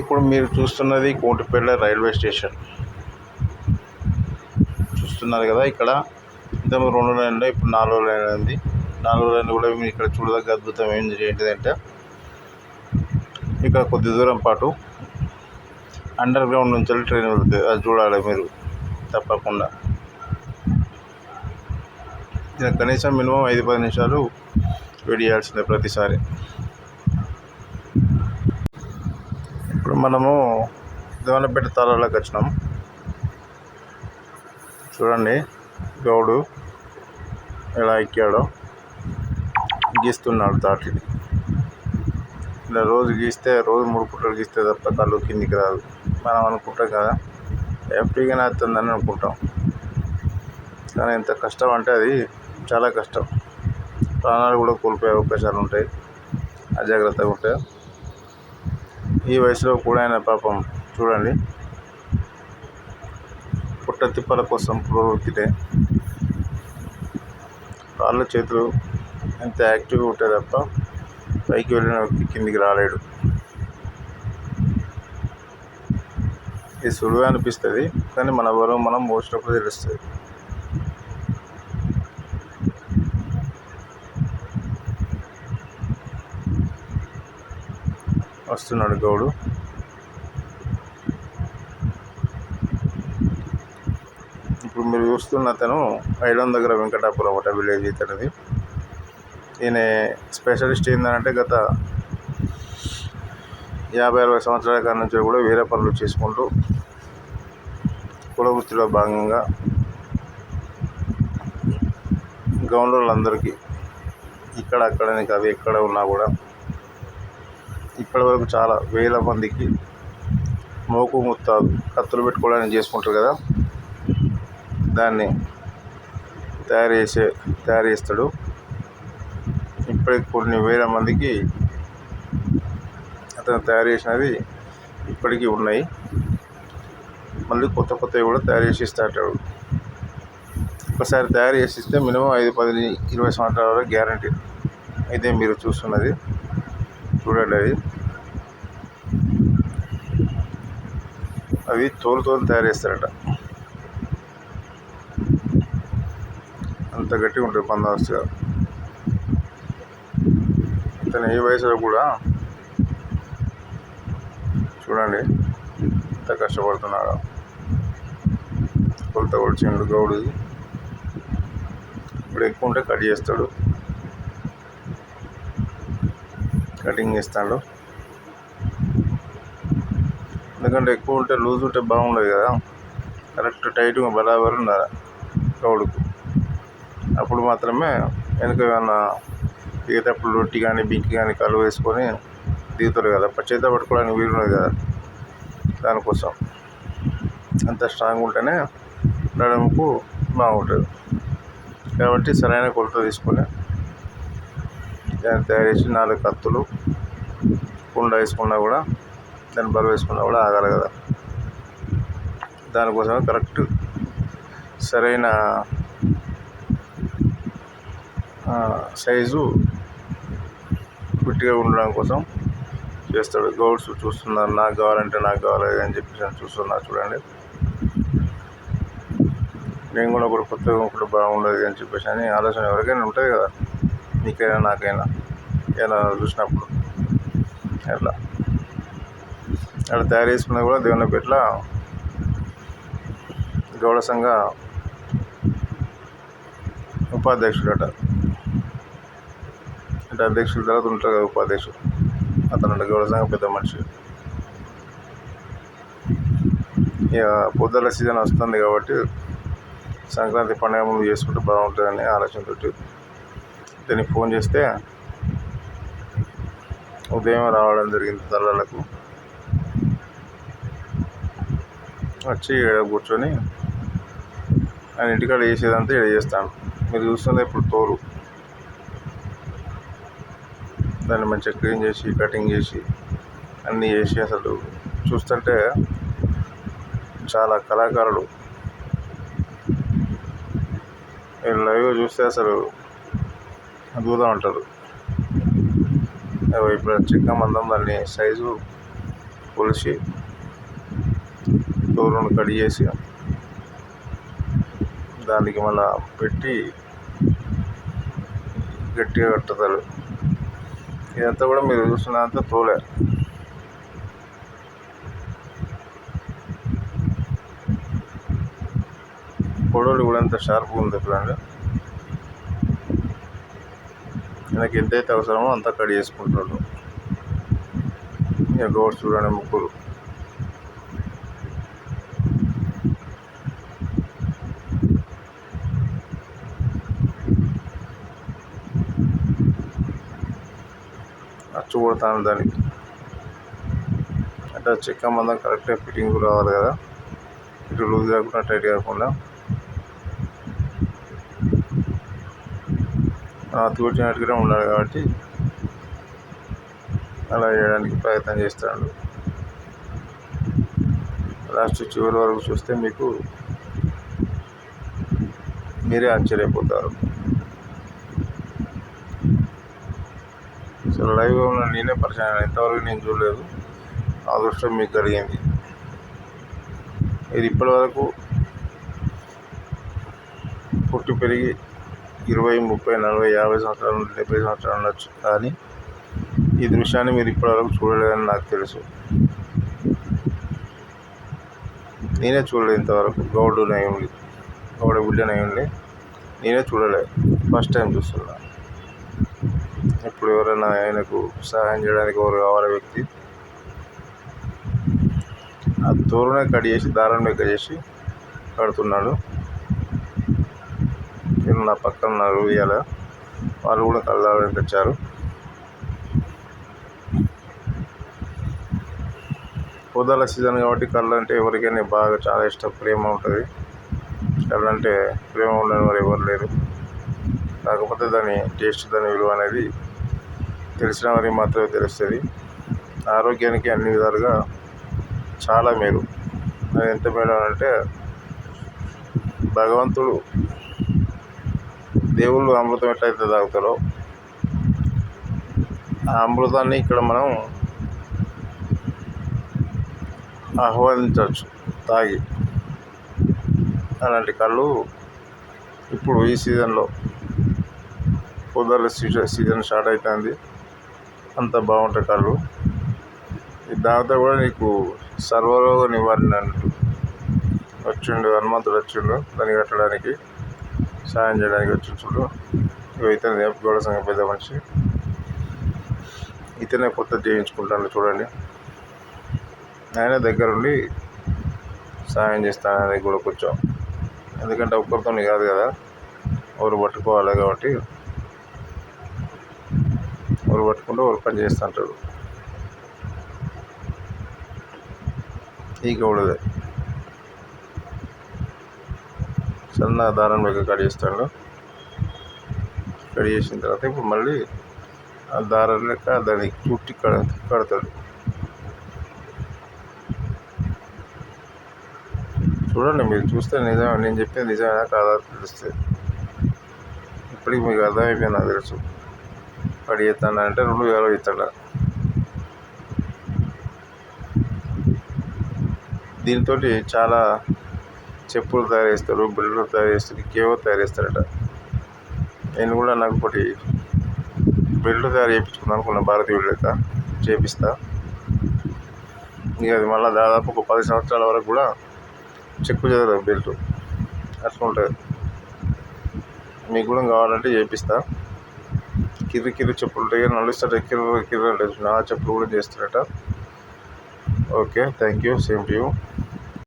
ఇప్పుడు మీరు చూస్తున్నది కోటిపేట రైల్వే స్టేషన్. చూస్తున్నారు కదా ఇక్కడ. ఇంతకుముందు రెండు లైన్లో ఇప్పుడు నాలుగో లైన్ ఉంది. నాలుగో లైన్ కూడా మీరు ఇక్కడ చూడదగ్గ అద్భుతం ఏంటి ఏంటిదంటే ఇక్కడ కొద్ది దూరం పాటు అండర్ గ్రౌండ్ నుంచి వెళ్ళి ట్రైన్ వెళ్తుంది. అది చూడాలి మీరు. తప్పకుండా. ఇది కనీసం మినిమం ఐదు పది నిమిషాలు వెయిట్ చేయాల్సిందే ప్రతిసారి. ఇప్పుడు మనము దేవనపేట తాళాలకు వచ్చినాం. చూడండి గౌడు ఎలా ఎక్కాడో గీస్తున్నాడు తాటిని ఇలా రోజు గీస్తే రోజు మూడు పుట్టలు గీస్తే తప్ప కళ్ళు కిందికి రాదు. మనం అనుకుంటాం కదా ఎఫ్టీగానే వస్తుందని అనుకుంటాం. కానీ ఎంత కష్టం అంటే అది చాలా కష్టం. ప్రాణాలు కూడా కోల్పోయే అవకాశాలు ఉంటాయి. అజాగ్రత్తగా ఉంటాయి. ఈ వయసులో కూడా ఆయన పాపం చూడండి. పుట్ట తిప్పల కోసం ప్రవృత్తిటే కాళ్ళు చేతులు ఎంత యాక్టివ్గా ఉంటాయి తప్ప పైకి వెళ్ళిన వ్యక్తి కిందికి రాలేడు. ఇది సులువే అనిపిస్తుంది కానీ మన బరువు మనం మోసినప్పుడు తెలుస్తుంది. వస్తున్నాడు గౌడు. ఇప్పుడు మీరు చూస్తున్న అతను ఐడం దగ్గర వెంకటాపురం ఒకట విలేజ్ ఇతనిది. ఈయన స్పెషలిస్ట్ ఏంటంటే గత యాభై అరవై సంవత్సరాల కాడి నుంచి కూడా వేరే పనులు చేసుకుంటూ కుల వృత్తిలో భాగంగా గౌండ్రులందరికీ ఇక్కడ అక్కడని కాదు ఎక్కడ ఉన్నా కూడా ఇప్పటి వరకు చాలా వేల మందికి మోకు ముత్తాలు కత్తులు పెట్టుకోవడానికి చేసుకుంటారు కదా. దాన్ని తయారు చేసే తయారు చేస్తాడు. ఇప్పటికి కొన్ని వేల మందికి అతను తయారు చేసినవి ఇప్పటికీ ఉన్నాయి. మళ్ళీ కొత్త కొత్తవి కూడా తయారు చేసి ఇస్తాడు ఒకసారి తయారు చేసి ఇస్తే మినిమం ఐదు పది ఇరవై సంవత్సరాల గ్యారంటీ. అయితే మీరు చూస్తున్నది. చూడండి అది అవి తోలు తోలు తయారు చేస్తారట. అంత గట్టిగా ఉంటుంది బందోబస్తుగా ఇతను ఏ వయసులో కూడా చూడండి ఎంత కష్టపడుతున్నాడు. కొలత కొడిచిండు గౌడు. ఇప్పుడు ఎక్కువ ఉంటే కట్ చేస్తాడు. కటింగ్ చేస్తాడు. ఎందుకంటే ఎక్కువ ఉంటే లూజ్ ఉంటే బాగుండదు కదా. కరెక్ట్ టైట్గా బరాబర్ ఉండాలి కౌడుకు అప్పుడు మాత్రమే వెనుక ఏమన్నా దిగేటప్పుడు రొట్టి కానీ బింకి కానీ కళ్ళు వేసుకొని దిగుతారు కదా. చేత పట్టుకోవడానికి వీలున్నది కదా దానికోసం. అంత స్ట్రాంగ్ ఉంటేనే నడుముకు బాగుంటుంది. కాబట్టి సరైన కొలత తీసుకొని దాన్ని తయారు చేసి నాలుగు కత్తులు కుండ వేసుకున్నా కూడా దాన్ని బరువు వేసుకున్నా కూడా ఆగాలి కదా. దానికోసమే కరెక్ట్ సరైన సైజు ఫిట్గా ఉండడం కోసం చేస్తాడు. గౌడ్స్ చూస్తున్నారు నాకు కావాలంటే నాకు కావాలి అని చెప్పి నేను చూస్తున్నా చూడండి. నేను కూడా ఒకటి కొత్తగా ఒకటి బాగుండదు అని చెప్పేసి అని ఆలోచన ఎవరికైనా ఉంటుంది కదా. నీకైనా నాకైనా ఎలా చూసినప్పుడు? అట్లా అక్కడ తయారు చేసుకున్నది కూడా దేవునిపేటల గౌడ సంఘ అట అంటే అధ్యక్షుల తర్వాత ఉంటారు కదా ఉపాధ్యక్షుడు. అతను అంటే గౌడ సంఘ పెద్ద మనిషి. ఇక పొద్దుల సీజన్ వస్తుంది కాబట్టి సంక్రాంతి పండుగ ముందు చేసుకుంటే బాగుంటుందని ఆలోచనతోటి వ్యక్తిని ఫోన్ చేస్తే ఉదయం రావడం జరిగింది తల్లాలకు వచ్చి ఇక్కడ కూర్చొని ఆయన ఇంటికాడ చేసేదంతా ఇక్కడ చేస్తాను మీరు చూస్తుంది ఇప్పుడు తోలు. దాన్ని మంచిగా క్లీన్ చేసి కటింగ్ చేసి అన్నీ చేసి అసలు చూస్తుంటే చాలా కళాకారుడు. లైవ్ చూస్తే అసలు అద్భుతం అంటారు ఇప్పుడు చిక్క మందం దాన్ని సైజు కొలిసి దూరం కట్ చేసి దానికి మళ్ళా పెట్టి గట్టిగా కట్టుతారు. ఇదంతా కూడా మీరు చూస్తున్నంత తోలే. పొడవులు కూడా ఎంత షార్ప్గా ఉంది చూడండి. మనకి ఎంతైతే అవసరమో అంత కట్ చేసుకుంటాడు. ఇక గోడ్స్ చూడండి ముగ్గురు. చూడతాను దానికి. అంటే చెక్క మందం కరెక్ట్గా ఫిట్టింగ్ రావాలి కదా. ఇటు లూజ్ కాకుండా టైట్ కాకుండా. తూచినట్టుగానే ఉండాలి కాబట్టి అలా చేయడానికి ప్రయత్నం చేస్తాడు. లాస్ట్ చివరి వరకు చూస్తే మీకు మీరే ఆశ్చర్యపోతారు. అసలు లైవ్గా ఉన్న నేనే పరిచయం ఇంతవరకు నేను చూడలేదు. అదృష్టం మీకు కలిగింది. ఇది ఇప్పటి వరకు పుట్టి పెరిగి ఇరవై ముప్పై నలభై యాభై సంవత్సరాలు డెబ్బై సంవత్సరాలు ఉండొచ్చు. కానీ ఈ దృశ్యాన్ని మీరు ఇప్పటివరకు చూడలేదని నాకు తెలుసు. నేనే చూడలేదు ఇంతవరకు. గౌడు నయండి గౌడ బిడ్డ నయండి నేనే చూడలేదు ఫస్ట్ టైం చూస్తున్నా. ఇప్పుడు ఎవరైనా ఆయనకు సహాయం చేయడానికి ఎవరు కావాలి వ్యక్తి ఆ తోరునే కట్ చేసి దారాన్ని కట్ చేసి కడుతున్నాడు. నేను నా పక్కన ఉన్నారు ఇవాళ వాళ్ళు కూడా కళ్ళాడడానికి వచ్చారు పొదాల సీజన్ కాబట్టి కళ్ళు అంటే ఎవరికైనా బాగా చాలా ఇష్టం ప్రేమ ఉంటుంది. కళ్ళు అంటే ప్రేమ ఉండని వారు ఎవరు లేరు. కాకపోతే దాని టేస్ట్ దాని విలువ అనేది తెలిసిన వారికి మాత్రమే తెలుస్తుంది. ఆరోగ్యానికి అన్ని విధాలుగా చాలా మేలు. అది ఎంత మేలు అంటే భగవంతుడు దేవుళ్ళు అమృతం ఎట్లయితే తాగుతారో ఆ అమృతాన్ని ఇక్కడ మనం ఆహ్వానించవచ్చు తాగి. అలాంటి కళ్ళు ఇప్పుడు ఈ సీజన్లో పొద్దుల సీజన్ సీజన్ స్టార్ట్ అవుతుంది అంత బాగుంటాయి కళ్ళు. దాంతో కూడా నీకు సర్వరోగ నివారణ అన్నట్టు. వచ్చిండు హనుమంతుడు వచ్చిండు దాన్ని కట్టడానికి. సాయం చేయడానికి వచ్చి చూడు ఇతనే గౌడ సంఘం పెద్ద మనిషి. ఇతనే కొత్త చేయించుకుంటాను చూడండి. ఆయన దగ్గరుండి సాయం చేస్తాను అనేది కూడా కొంచెం ఎందుకంటే ఒక్కరితో కాదు కదా. ఎవరు పట్టుకోవాలి కాబట్టి. ఎవరు పట్టుకుంటే ఎవరు పని చేస్తుంటారు ఈ గౌడదే. సన్న దారం లెక్క కట్ చేస్తాడు. కట్ చేసిన తర్వాత ఇప్పుడు మళ్ళీ ఆ దారం లెక్క దాన్ని చుట్టి కడ కడతాడు. చూడండి మీరు చూస్తే నిజం నేను చెప్పేది నిజమేనా కాదా తెలుస్తుంది. ఇప్పటికి మీకు అర్థమైపోయింది నాకు తెలుసు. వాడు చేస్తాను అంటే రెండు వేల ఇస్తాడు? దీంతో చాలా చెప్పులు తయారు చేస్తారు బిల్డర్లు తయారు చేస్తారు ఇంకేవో తయారు చేస్తారట నేను కూడా నాకు ఒకటి బెల్ట్ తయారు చేయించుకుందాం అనుకున్న భారతీయుడు లెక్క చేపిస్తా. ఇక అది మళ్ళీ దాదాపు ఒక పది సంవత్సరాల వరకు కూడా చెక్కు చెదరదు బెల్ట్. అట్లా ఉంటుంది. మీకు కూడా కావాలంటే చేపిస్తా. కిర్రి కిర్రి చెప్పులు ఉంటాయి నడుస్తాడు కిర్ర కిర్ర నా ఆ చెప్పులు కూడా చేస్తారట. Okay thank you same to you.